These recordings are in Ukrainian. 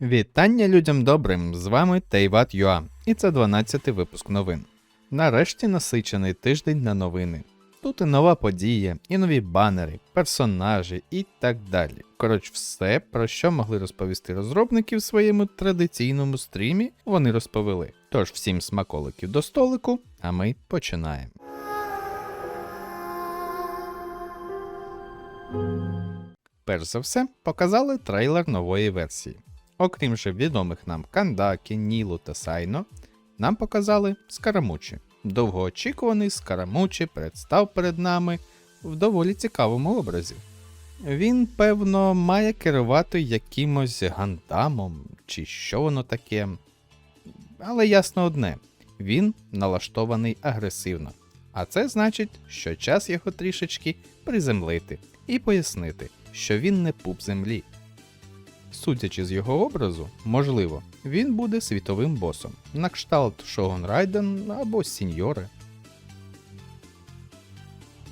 Вітання людям добрим! З вами Тейват Юа, і це 12-й випуск новин. Нарешті насичений тиждень на новини. Тут і нова подія, і нові банери, персонажі і так далі. Коротше, все, про що могли розповісти розробники в своєму традиційному стрімі, вони розповіли. Тож всім смаколиків до столику, а ми починаємо. Перш за все, показали трейлер нової версії. Окрім же відомих нам Кандакі, Нілу та Сайно, нам показали Скарамучі. Довгоочікуваний Скарамучі представ перед нами в доволі цікавому образі. Він, певно, має керувати якимось гандамом, чи що воно таке. Але ясно одне, він налаштований агресивно. А це значить, що час його трішечки приземлити і пояснити, що він не пуп землі. Судячи з його образу, можливо, він буде світовим босом, на кшталт Шогон Райден або Сіньори.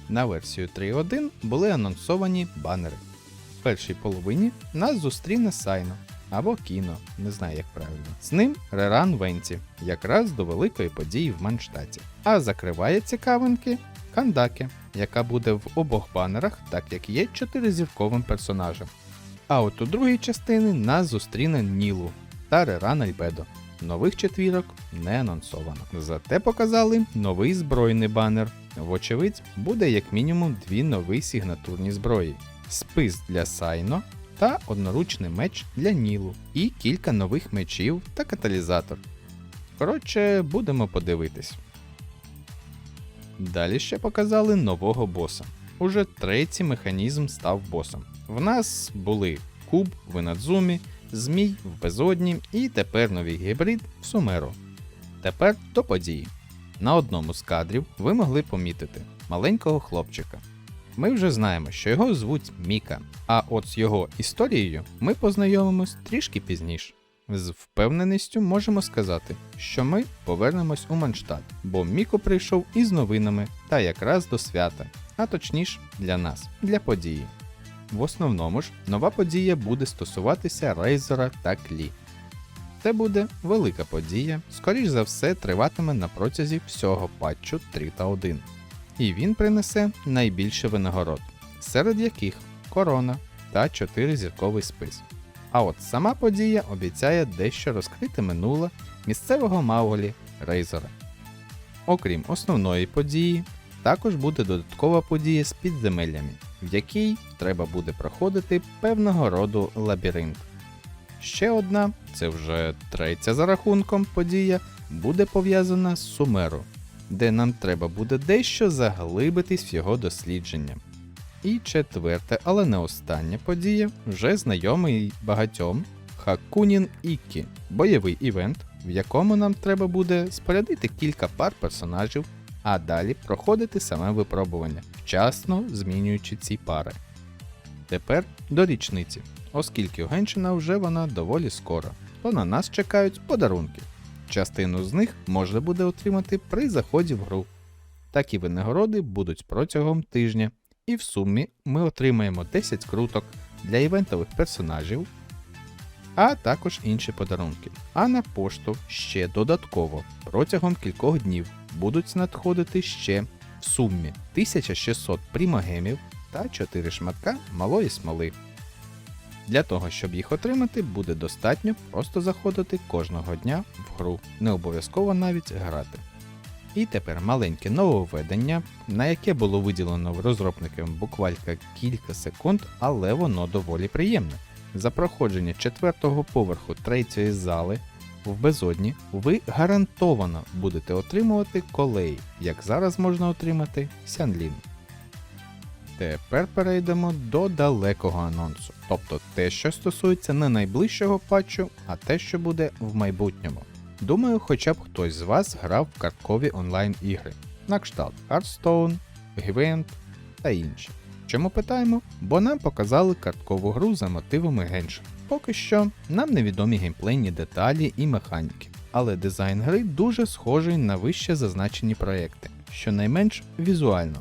На версію 3.1 були анонсовані банери. В першій половині нас зустріне Сайно або Кіно, не знаю як правильно. З ним Реран Венті, якраз до великої події в Манштаті. А закриває цікавинки Кандаке, яка буде в обох банерах, так як є чотиризірковим персонажем. А от у другій частині нас зустріне Нілу та Реран Альбедо. Нових четвірок не анонсовано. Зате показали новий збройний банер. Вочевидь, буде як мінімум дві нові сигнатурні зброї: спис для Сайно та одноручний меч для Нілу, і кілька нових мечів та каталізатор. Коротше, будемо подивитись. Далі ще показали нового боса. Уже третій механізм став босом. В нас були куб в Інадзумі, змій в безодні і тепер новий гібрид в Сумеро. Тепер до події. На одному з кадрів ви могли помітити маленького хлопчика. Ми вже знаємо, що його звуть Міка, а от з його історією ми познайомимось трішки пізніше. З впевненістю можемо сказати, що ми повернемось у Манштат, бо Міко прийшов із новинами та якраз до свята, а точніше для нас, для події. В основному ж нова подія буде стосуватися Рейзера та Клі. Це буде велика подія, скоріш за все, триватиме на протязі всього патчу 3 та 1. І він принесе найбільше винагород, серед яких корона та 4 зірковий спис. А от сама подія обіцяє дещо розкрити минуле місцевого Мауглі Рейзера. Окрім основної події, також буде додаткова подія з підземеллями, в якій треба буде проходити певного роду лабіринт. Ще одна, це вже третя за рахунком подія, буде пов'язана з Сумеру, де нам треба буде дещо заглибитись в його дослідження. І четверте, але не остання подія, вже знайомий багатьом Хакунін Іккі, бойовий івент, в якому нам треба буде спорядити кілька пар персонажів, а далі проходити саме випробування, вчасно змінюючи ці пари. Тепер до річниці, оскільки у Геншина вже вона доволі скоро, то на нас чекають подарунки. Частину з них можна буде отримати при заході в гру. Такі винагороди будуть протягом тижня, і в сумі ми отримаємо 10 круток для івентових персонажів, а також інші подарунки. А на пошту ще додатково протягом кількох днів будуть надходити ще в сумі 1600 примагемів та 4 шматка малої смоли. Для того, щоб їх отримати, буде достатньо просто заходити кожного дня в гру, не обов'язково навіть грати. І тепер маленьке нововведення, на яке було виділено розробникам буквально кілька секунд, але воно доволі приємне. За проходження четвертого поверху третьої зали в безодні ви гарантовано будете отримувати колей, як зараз можна отримати Сянлін. Тепер перейдемо до далекого анонсу, тобто те, що стосується не найближчого патчу, а те, що буде в майбутньому. Думаю, хоча б хтось з вас грав в карткові онлайн ігри, на кшталт Hearthstone, Gwent та інші. Чому питаємо? Бо нам показали карткову гру за мотивами Genshin. Поки що нам невідомі геймплейні деталі і механіки, але дизайн гри дуже схожий на вище зазначені проекти, щонайменш візуально.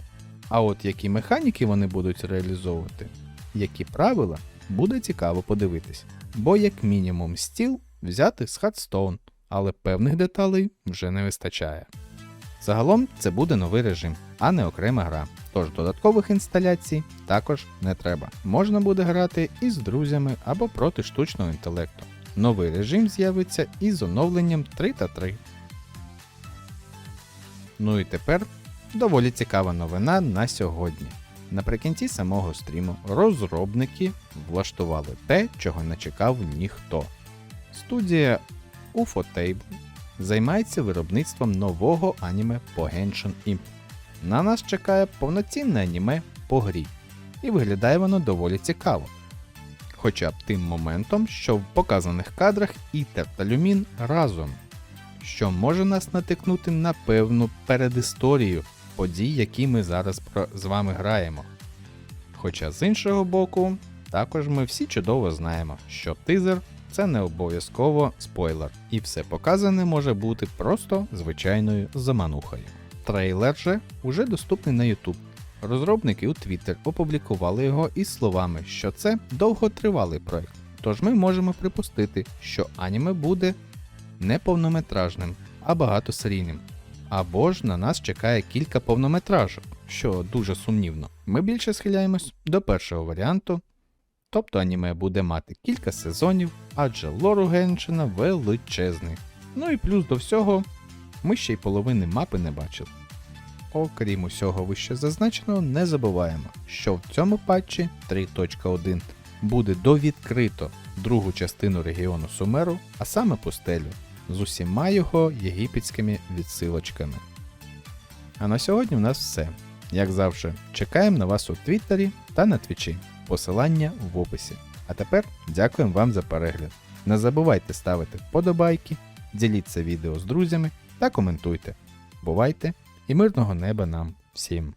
А от які механіки вони будуть реалізовувати, які правила, буде цікаво подивитись, бо як мінімум стіл взяти з Хардстоун, але певних деталей вже не вистачає. Загалом це буде новий режим, а не окрема гра. Тож додаткових інсталяцій також не треба. Можна буде грати із друзями або проти штучного інтелекту. Новий режим з'явиться із оновленням 3 та 3. Ну і тепер доволі цікава новина на сьогодні. Наприкінці самого стріму розробники влаштували те, чого не чекав ніхто. Студія UFOTable займається виробництвом нового аніме по Genshin Impact. На нас чекає повноцінне аніме по грі, і виглядає воно доволі цікаво. Хоча б тим моментом, що в показаних кадрах Ітер та Люмін разом, що може нас натикнути на певну передісторію подій, які ми зараз з вами граємо. Хоча з іншого боку, також ми всі чудово знаємо, що тизер це не обов'язково спойлер, і все показане може бути просто звичайною заманухою. Трейлер же уже доступний на YouTube. Розробники у Twitter опублікували його із словами, що це довготривалий проект. Тож ми можемо припустити, що аніме буде не повнометражним, а багатосерійним. Або ж на нас чекає кілька повнометражок, що дуже сумнівно. Ми більше схиляємось до першого варіанту, тобто аніме буде мати кілька сезонів, адже лор у Геншина величезний. Ну і плюс до всього, ми ще й половини мапи не бачили. Окрім усього вище зазначеного, не забуваємо, що в цьому патчі 3.1 буде довідкрито другу частину регіону Сумеру, а саме пустелю, з усіма його єгипетськими відсилочками. А на сьогодні в нас все. Як завжди, чекаємо на вас у Твіттері та на Твічі. Посилання в описі. А тепер дякуємо вам за перегляд. Не забувайте ставити вподобайки, діліться відео з друзями та коментуйте. Бувайте і мирного неба нам всім!